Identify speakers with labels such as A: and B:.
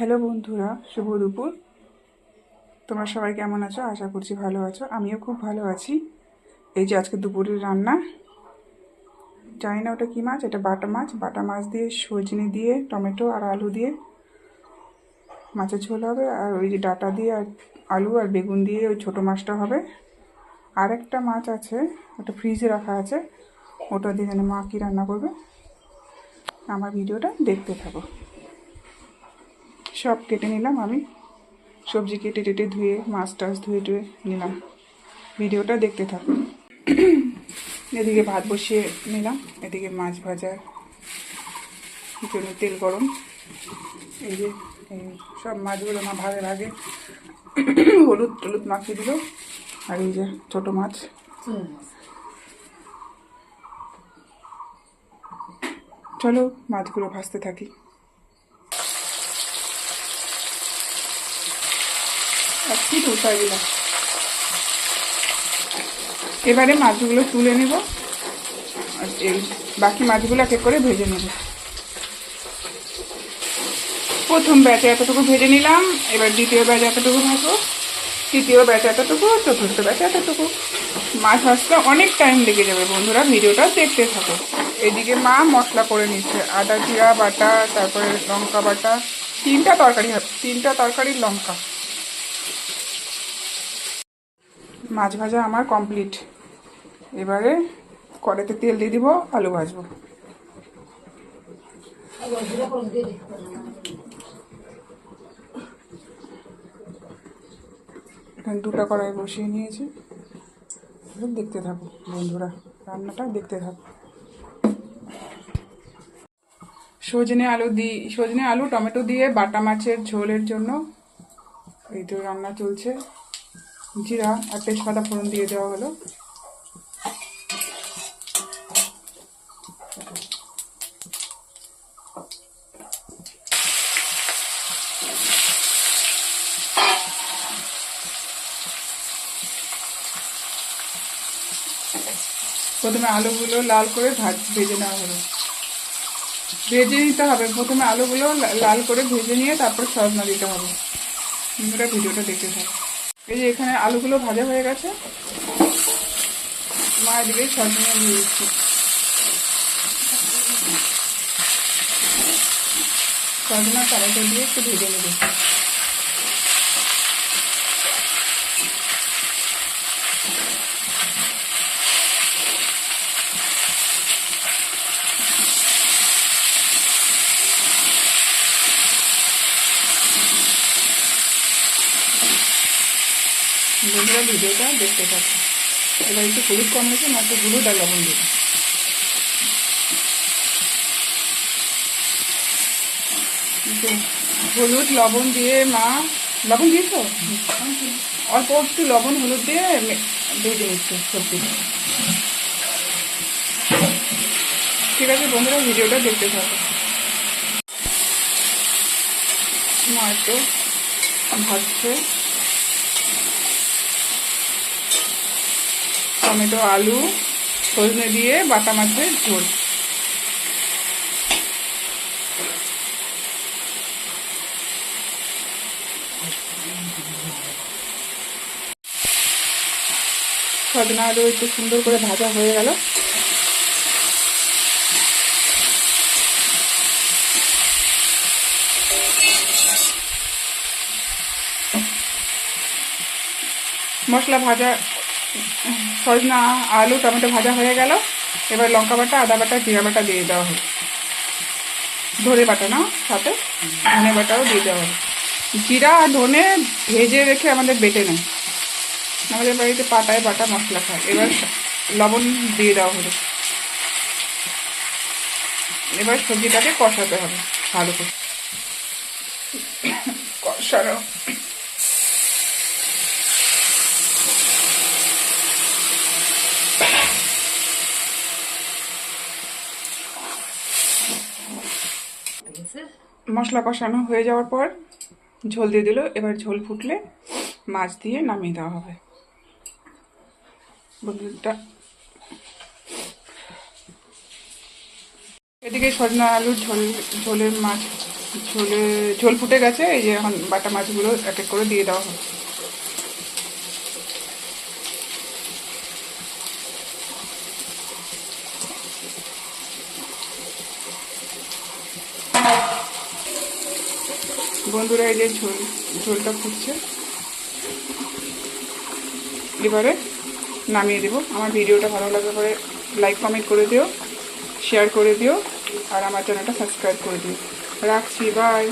A: Hello বন্ধুরা, শুভ দুপুর। তোমরা সবাই কেমন আছো? আশা করছি ভালো আছো। আমিও খুব ভালো আছি। এই যে আজকে দুপুরের রান্না। জানি না ওটা কী মাছ, এটা বাটা মাছ। বাটা মাছ দিয়ে সজনে দিয়ে, টমেটো আর আলু দিয়ে। মাছের ঝোল হবে আর ওই যে ডাটা দিয়ে আর আলু আর বেগুন দিয়ে ওই ছোটো মাছটা হবে। আর একটা মাছ আছে, ওটা ফ্রিজে রাখা আছে। ওটা দিয়ে জানি মা কী রান্না করবে? আমার ভিডিওটা দেখতে থাকো। সব কেটে নিলাম আমি। সবজি কেটে টেটে ধুয়ে, মাছ টাছ ধুয়ে টুয়ে নিলাম। ভিডিওটা দেখতে থাকুন। এদিকে ভাত বসিয়ে নিলাম, এদিকে মাছ ভাজা। জন্য তেল গরম। এই যে সব মাছগুলো মা ভাগে ভাগে হলুদ টলুদ মাখিয়ে দিল। আর এই যে ছোটো মাছ। চলো মাছগুলো ভাজতে থাকি। দিলাম এবারে মাছগুলো তুলে নেব, আর এই বাকি মাছগুলো এক এক করে ভেজে নেব। প্রথম ব্যাচে এতটুকু ভেজে নিলাম, এবার দ্বিতীয় ব্যাচ এতটুকু ভাজবো, তৃতীয় ব্যাচ এতটুকু, চতুর্থ ব্যাচ এতটুকু। মাছ ভাজতে অনেক টাইম লেগে যাবে বন্ধুরা, ভিডিওটা দেখতে থাকো। এদিকে মা মশলা করে নিচ্ছে, আদা জিরা বাটা, তারপরে লঙ্কা বাটা, তিনটা তরকারি, তিনটা তরকারির লঙ্কা। মাছ ভাজা আমার কমপ্লিট এবারে কড়াইতে তেল দিয়ে দিব, আলু ভাজবো। দুটো কড়াই বসিয়ে নিয়েছি। দেখতে থাকো বন্ধুরা, রান্নাটা দেখতে থাকো। সজনে আলু দিই সজনে আলু, টমেটো দিয়ে বাটা মাছের ঝোলের জন্য এই তো রান্না চলছে। জিরা আর তেজপাতা ফোড়ন দিয়ে দেওয়া হলো। প্রথমে আলুগুলো লাল করে ভাজ, ভেজে নেওয়া হলো। ভেজে নিতে হবে। প্রথমে আলুগুলো লাল করে ভেজে নিয়ে তারপর সজনা দিতে হবে। তোমরা ভিডিওটা দেখতে থাকো। এই যে এখানে আলুগুলো ভাজা হয়ে গেছে। মা এদিকে সজনে দিয়ে দিচ্ছে। সজনা কড়াইটা দিয়ে একটু ভেজে নেবে। বন্ধুরা ভিডিওটা দেখতে থাকো। এবার একটু হলুদ কম হয়েছে একটু হলুদ আর লবণ দেবে। হলুদ, লবণ দিয়ে, মা, লবণ দিয়েছ? অল্প একটু লবণ, হলুদ দিয়ে ভেজে নিচ্ছে সবজি ঠিক আছে বন্ধুরা, ভিডিওটা দেখতে থাকো। মা একটু ভাজছে। টমেটো, আলু, সজনে দিয়ে বাটা মাছের ঝোল। সজনা আলু একটু সুন্দর করে ভাজা হয়ে গেল। মশলা ভাজা সজনা, আলু, টমেটো ভাজা হয়ে গেল। এবার লঙ্কা বাটা, আদা বাটা, জিরা বাটা দিয়ে দেওয়া হবে। ধনে বাটা না, সাথে ধনে বাটাও দিয়ে দেওয়া হবে। জিরা আর ধনে ভেজে রেখে আমাদের বেটে নেয় আমাদের বাড়িতে পাটায় বাটা মশলা খায়। এবার লবণ দিয়ে দেওয়া হলো এবার সবজিটাকে কষাতে হবে ভালো করে। কষানো। মশলা কষানো হয়ে যাওয়ার পর ঝোল দিয়ে দিল। এবার ঝোল ফুটলে মাছ দিয়ে নামিয়ে দেওয়া হবে। বন্ধুটা এদিকে সজনা আলুর ঝোল, ঝোলের মাছ, ঝোলে, ঝোল ফুটে গেছে। এই যে এখন বাটা মাছগুলো এক এক করে দিয়ে দেওয়া হচ্ছে। বন্ধুরা এই যে ঝোল, ঝোলটা খুঁজছে এবারে নামিয়ে দেবো। আমার ভিডিওটা ভালো লাগলে পরে লাইক কমেন্ট করে দিও শেয়ার করে দিও, আর আমার চ্যানেলটা সাবস্ক্রাইব করে দিও। রাখছি বাই